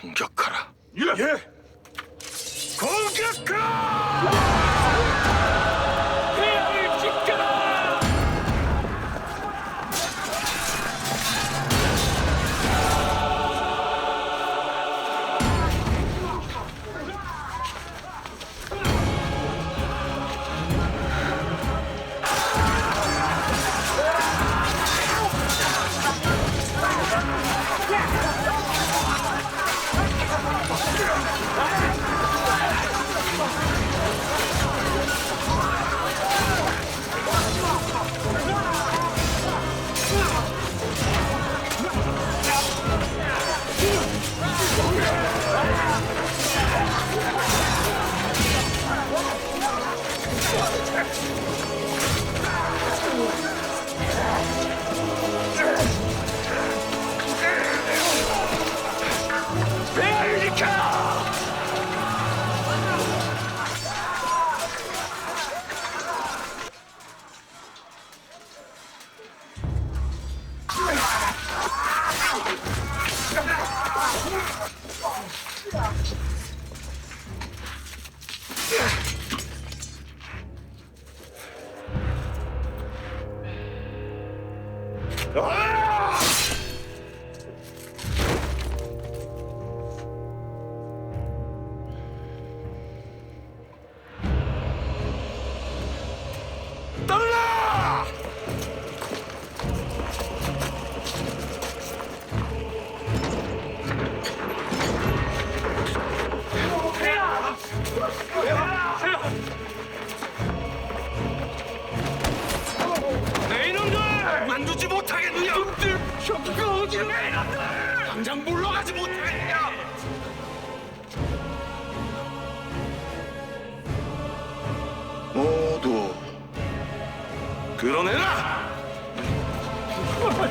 공격하라. 예. 공격하라! 못하겠느냐? 놈들 저기가 어디로 이놈들! 당장 물러가지 못하겠느냐? 모두 드러내라! 그만하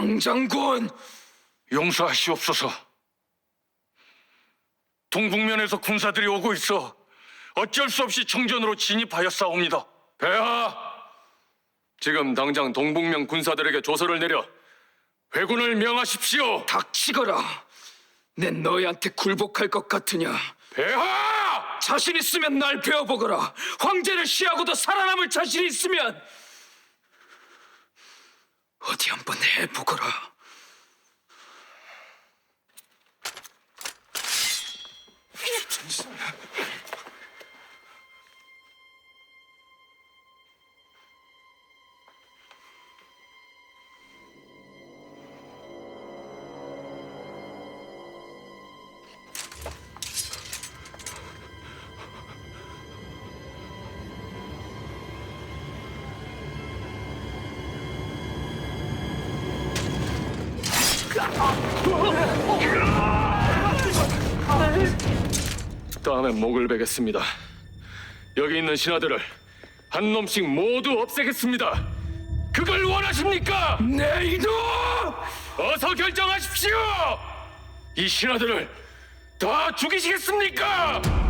상장군 용서하시옵소서. 동북면에서 군사들이 오고 있어 어쩔 수 없이 청전으로 진입하였사옵니다. 폐하, 지금 당장 동북면 군사들에게 조서를 내려 회군을 명하십시오. 닥치거라. 내 너희한테 굴복할 것 같으냐? 폐하! 자신 있으면 날 배워보거라. 황제를 시하고도 살아남을 자신 있으면 어디 한번 해보거라. 다음에 목을 베겠습니다. 여기 있는 신하들을 한 놈씩 모두 없애겠습니다. 그걸 원하십니까? 내 이놈! 어서 결정하십시오! 이 신하들을 다 죽이시겠습니까?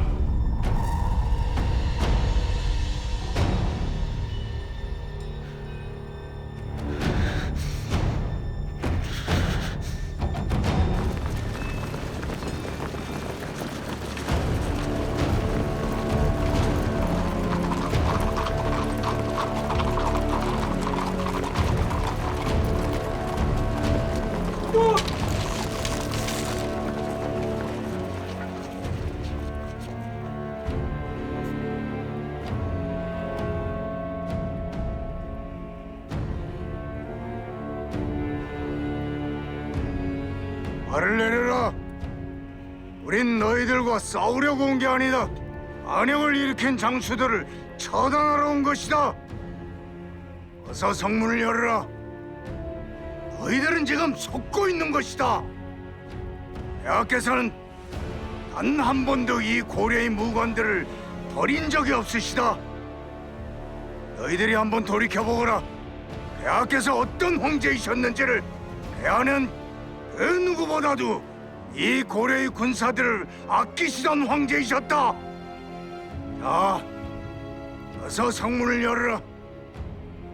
말을 내려라. 우린 너희들과 싸우려고 온 게 아니다. 안역을 일으킨 장수들을 처단하러 온 것이다. 어서 성문을 열어라. 너희들은 지금 속고 있는 것이다. 대학께서는 단 한 번도 이 고려의 무관들을 버린 적이 없으시다. 너희들이 한번 돌이켜 보거라. 대학께서 어떤 황제이셨는지를 대하는 그 누구보다도 이 고려의 군사들을 아끼시던 황제이셨다. 자, 어서 성문을 열어라.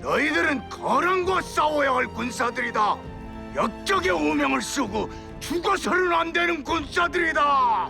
너희들은 거란과 싸워야 할 군사들이다. 역적의 오명을 쓰고 죽어서는 안 되는 군사들이다.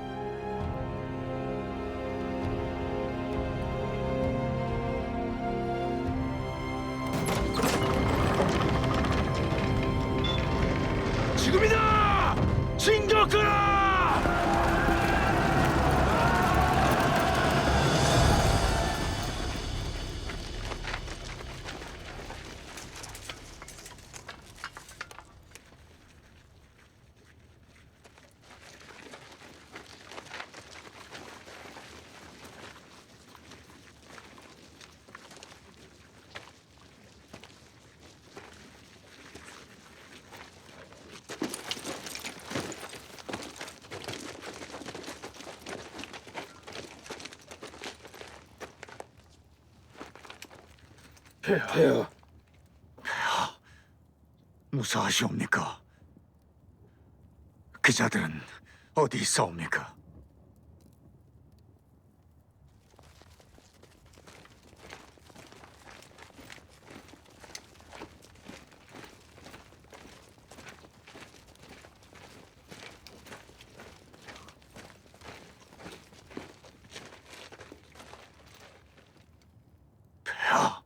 폐하, 무사하시옵니까? 그자들은 어디 있사옵니까? 폐하,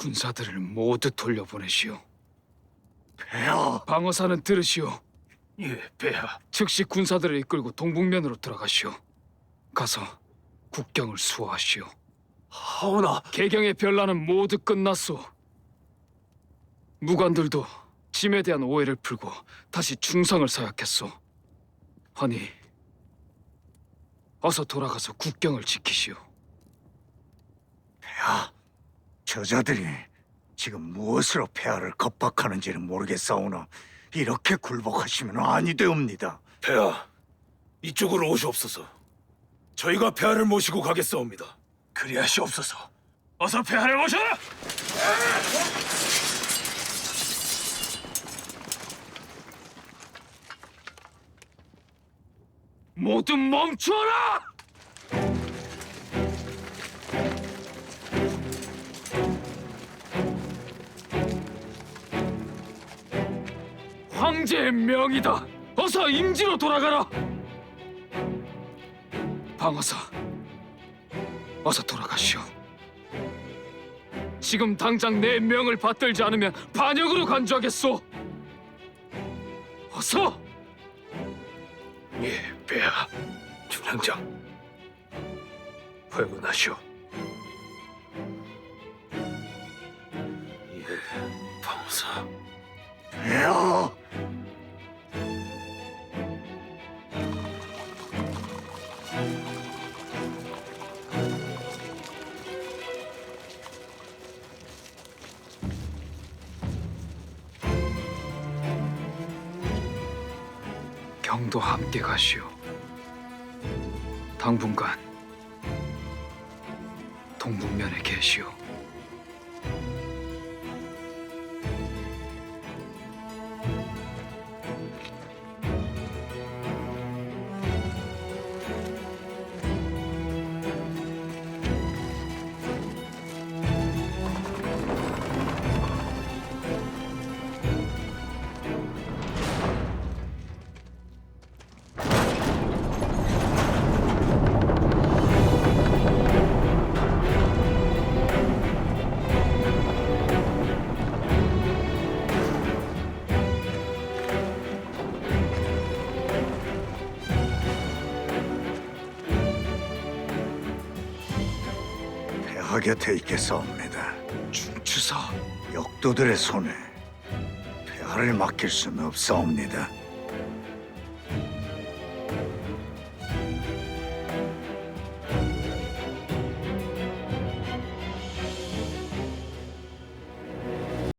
군사들을 모두 돌려보내시오. 폐하, 방어사는 들으시오. 예, 폐하. 즉시 군사들을 이끌고 동북면으로 들어가시오. 가서 국경을 수호하시오. 하오나 개경의 변란은 모두 끝났소. 무관들도 짐에 대한 오해를 풀고 다시 충성을 서약했소. 하니 어서 돌아가서 국경을 지키시오. 폐하, 저자들이 지금 무엇으로 폐하를 겁박하는지는 모르겠사오나 이렇게 굴복하시면 아니 되옵니다. 폐하, 이쪽으로 오시옵소서. 저희가 폐하를 모시고 가겠사옵니다. 그리하시옵소서. 어서 폐하를 모셔라. 모두 멈추어라! 황제의 명이다. 어서 임지로 돌아가라. 방어사, 어서 돌아가시오. 지금 당장 내 명을 받들지 않으면 반역으로 간주하겠소. 어서! 예, 폐하. 중량장. 회군하시오. 예, 방사. 폐 하, 경도 함께 가시오. 당분간 동북면에 계시오. 곁에 있겠사옵니다. 주사, 역도들의 손에 칼을 맡길 수는 없사옵니다.